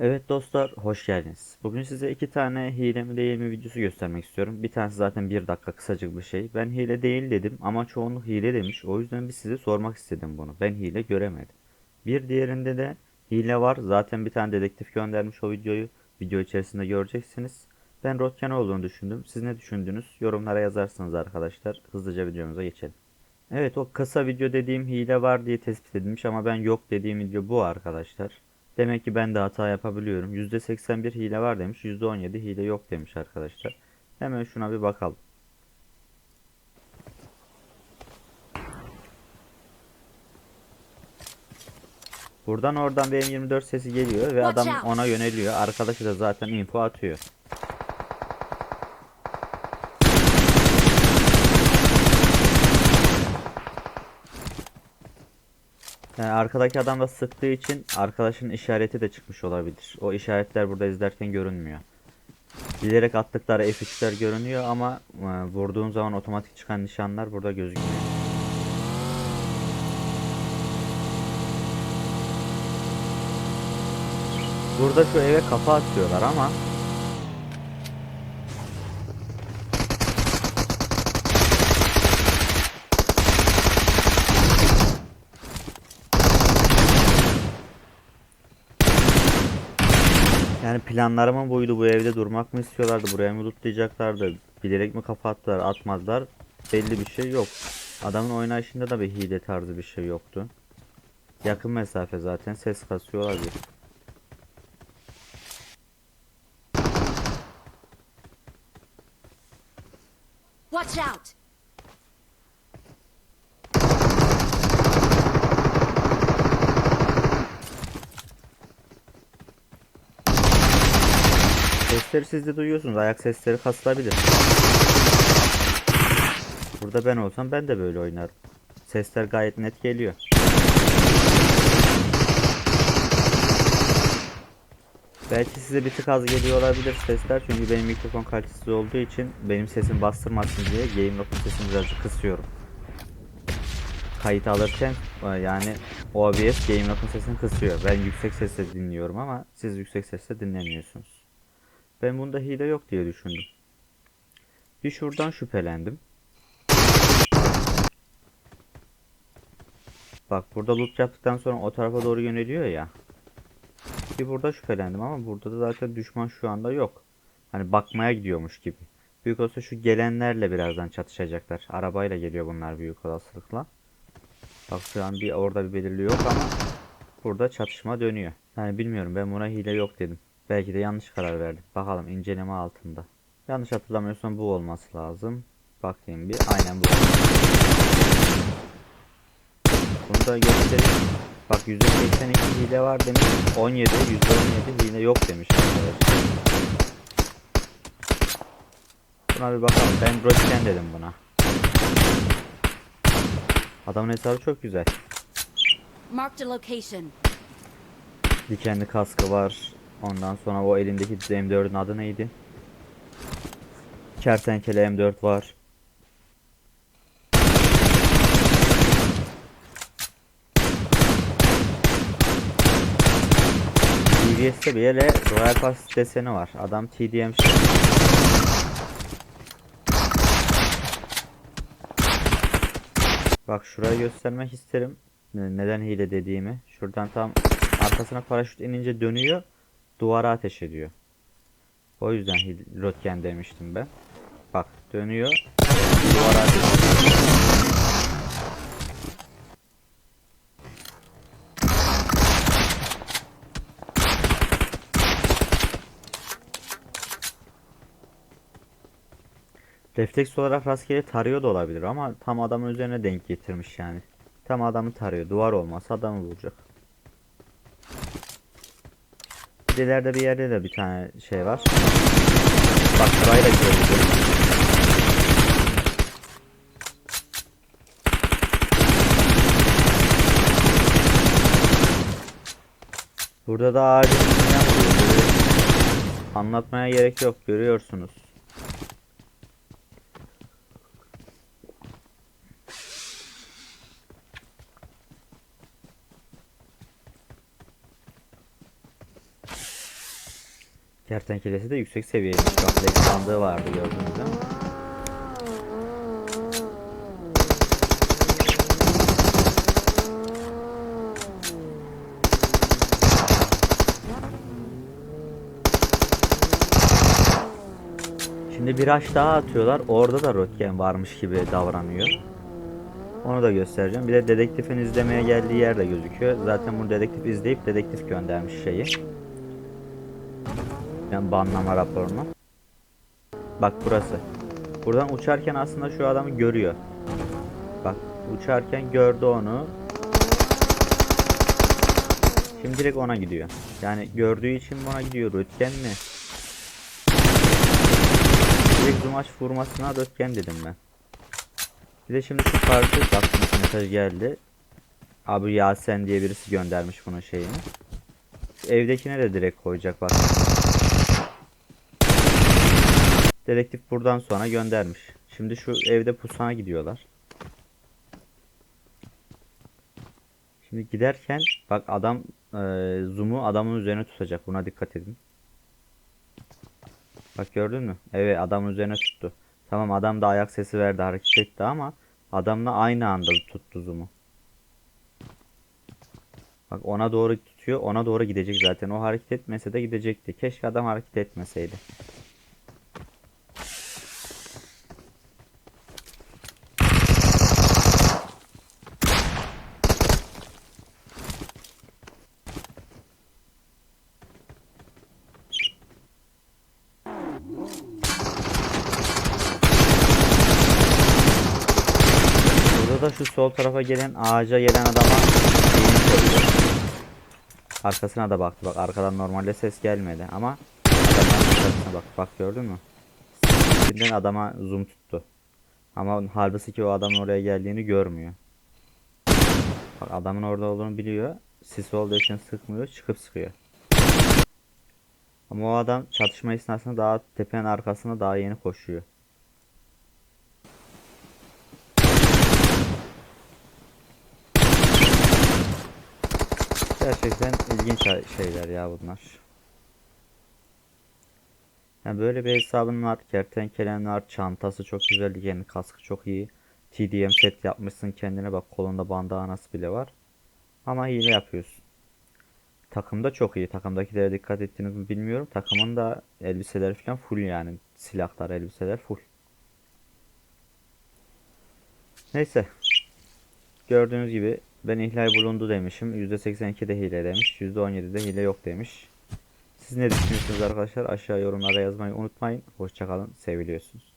Evet dostlar hoş geldiniz. Bugün size iki tane hile mi değil mi videosu göstermek istiyorum. Bir tanesi zaten bir dakika kısacık bir şey. Ben hile değil dedim ama çoğunluk hile demiş. O yüzden bir size sormak istedim bunu. Ben hile göremedim. Bir diğerinde de hile var. Zaten bir tane dedektif göndermiş o videoyu. Video içerisinde göreceksiniz. Ben Rotken olduğunu düşündüm. Siz ne düşündünüz? Yorumlara yazarsınız arkadaşlar. Hızlıca videomuza geçelim. Evet o kısa video dediğim hile var diye tespit edilmiş ama ben yok dediğim video bu arkadaşlar. Demek ki ben de hata yapabiliyorum. %81 hile var demiş. %17 hile yok demiş arkadaşlar. Hemen şuna bir bakalım. Buradan oradan bir M24 sesi geliyor ve adam ona yöneliyor. Arkadaşı da zaten info atıyor. Yani arkadaki adam da sıktığı için arkadaşın işareti de çıkmış olabilir. O işaretler burada izlerken görünmüyor. Bilerek attıkları F3'ler görünüyor ama e, vurduğun zaman otomatik çıkan nişanlar burada gözükmüyor. Burada şu eve kafa atıyorlar ama Yani planlarımın buydu bu evde durmak mı istiyorlardı buraya mı lootlayacaklardı bilerek mi kafa attılar atmadılar belli bir şey yok. Adamın oynayışında da bir hile tarzı bir şey yoktu. Yakın mesafe zaten ses kasıyor olabilir. Watch out! Sesleri siz de duyuyorsunuz. Ayak sesleri kasılabilir. Burada ben olsam ben de böyle oynarım. Sesler gayet net geliyor. Belki size bir tık az geliyor olabilir sesler çünkü benim mikrofon kalitesiz olduğu için benim sesim bastırmasın diye Game Lock'un sesini birazcık kısıyorum. Kayıt alırken e, yani OBS Game Lock'un sesini kısıyor. Ben yüksek sesle dinliyorum ama siz yüksek sesle dinlemiyorsunuz. Ben bunda hile yok diye düşündüm. Bir şuradan şüphelendim. Bak burada loot yaptıktan sonra o tarafa doğru yöneliyor ya. Bir burada şüphelendim ama burada da zaten düşman şu anda yok. Hani bakmaya gidiyormuş gibi. Büyük olsa şu gelenlerle birazdan çatışacaklar. Arabayla geliyor bunlar büyük olasılıkla. Bak şu an bir orada bir belirli yok ama burada çatışma dönüyor. Yani bilmiyorum ben buna hile yok dedim. Belki de yanlış karar verdim. Bakalım inceleme altında. Yanlış hatırlamıyorsam bu olması lazım. Bakayım bir. Aynen bu. Bunu da göstereyim. Bak %82 hile var demiş. 17, %17 hile yok demiş arkadaşlar. Buna bir bakalım. Ben Rosken dedim buna. Adamın hesabı çok güzel. Dikenli kaskı var. Ondan sonra o elindeki M4'ün adı neydi? Kertenkele M4 var. DBS'te bir yere Royal Pass deseni var. Adam TDM. Bak şurayı göstermek isterim. Ne- Neden hile dediğimi. Şuradan tam arkasına paraşüt inince dönüyor. Duvara ateş ediyor. O yüzden Röntgen demiştim ben. Bak dönüyor. Duvara ateş. Refleks olarak rastgele tarıyor da olabilir ama tam adamın üzerine denk getirmiş yani. Tam adamı tarıyor. Duvar olmasa adamı vuracak. İleride bir yerde de bir tane şey var. Bak burayı da görüyoruz. Burada da ağacın. Anlatmaya gerek yok görüyorsunuz. Kertenkelesi de yüksek seviyeymiş. Leş sandığı vardı gördünüz değil mi? Şimdi bir aş daha atıyorlar. Orada da röntgen varmış gibi davranıyor. Onu da göstereceğim. Bir de dedektifin izlemeye geldiği yer de gözüküyor. Zaten bunu dedektif izleyip dedektif göndermiş şeyi. Yani banlama raporunu. Bak burası. Buradan uçarken aslında şu adamı görüyor. Bak uçarken gördü onu. Şimdi direkt ona gidiyor. Yani gördüğü için ona gidiyor? Röntgen mi? Direkt Zumaş vurmasına röntgen dedim ben. Bir de şimdi şu karşı bak mesaj geldi. Abi Yasen diye birisi göndermiş bunun şeyini. Evdekine de direkt koyacak bak. Dedektif buradan sonra göndermiş. Şimdi şu evde pusana gidiyorlar. Şimdi giderken bak adam e, zoom'u adamın üzerine tutacak. Buna dikkat edin. Bak gördün mü? Evet adamın üzerine tuttu. Tamam adam da ayak sesi verdi hareket etti ama adamla aynı anda tuttu zoom'u. Bak ona doğru tutuyor. Ona doğru gidecek zaten. O hareket etmese de gidecekti. Keşke adam hareket etmeseydi. Da şu sol tarafa gelen ağaca gelen adama. Arkasına da baktı. Bak arkadan normalde ses gelmedi ama arkasına bak. Bak gördün mü? Sisinden adama zoom tuttu. Ama halbuki ki o adamın oraya geldiğini görmüyor. Bak adamın orada olduğunu biliyor. Sis olduğu için sıkmıyor. Çıkıp sıkıyor. Ama o adam çatışma esnasında daha tepenin arkasına daha yeni koşuyor. Gerçekten ilginç şeyler ya bunlar. Yani böyle bir hesabın var. Kertenkelen var. Çantası çok güzel. Yani kaskı çok iyi. TDM set yapmışsın kendine. Bak kolunda bandanası bile var. Ama hile yapıyorsun. Takımda çok iyi. Takımdakilere dikkat ettiğiniz mi bilmiyorum. Takımın da elbiseleri falan full yani. Silahlar, elbiseler full. Neyse. Gördüğünüz gibi ben ihlal bulundu demişim. %82 de hile demiş. %17 de hile yok demiş. Siz ne düşünüyorsunuz arkadaşlar? Aşağı yorumlara yazmayı unutmayın. Hoşçakalın. Seviliyorsunuz.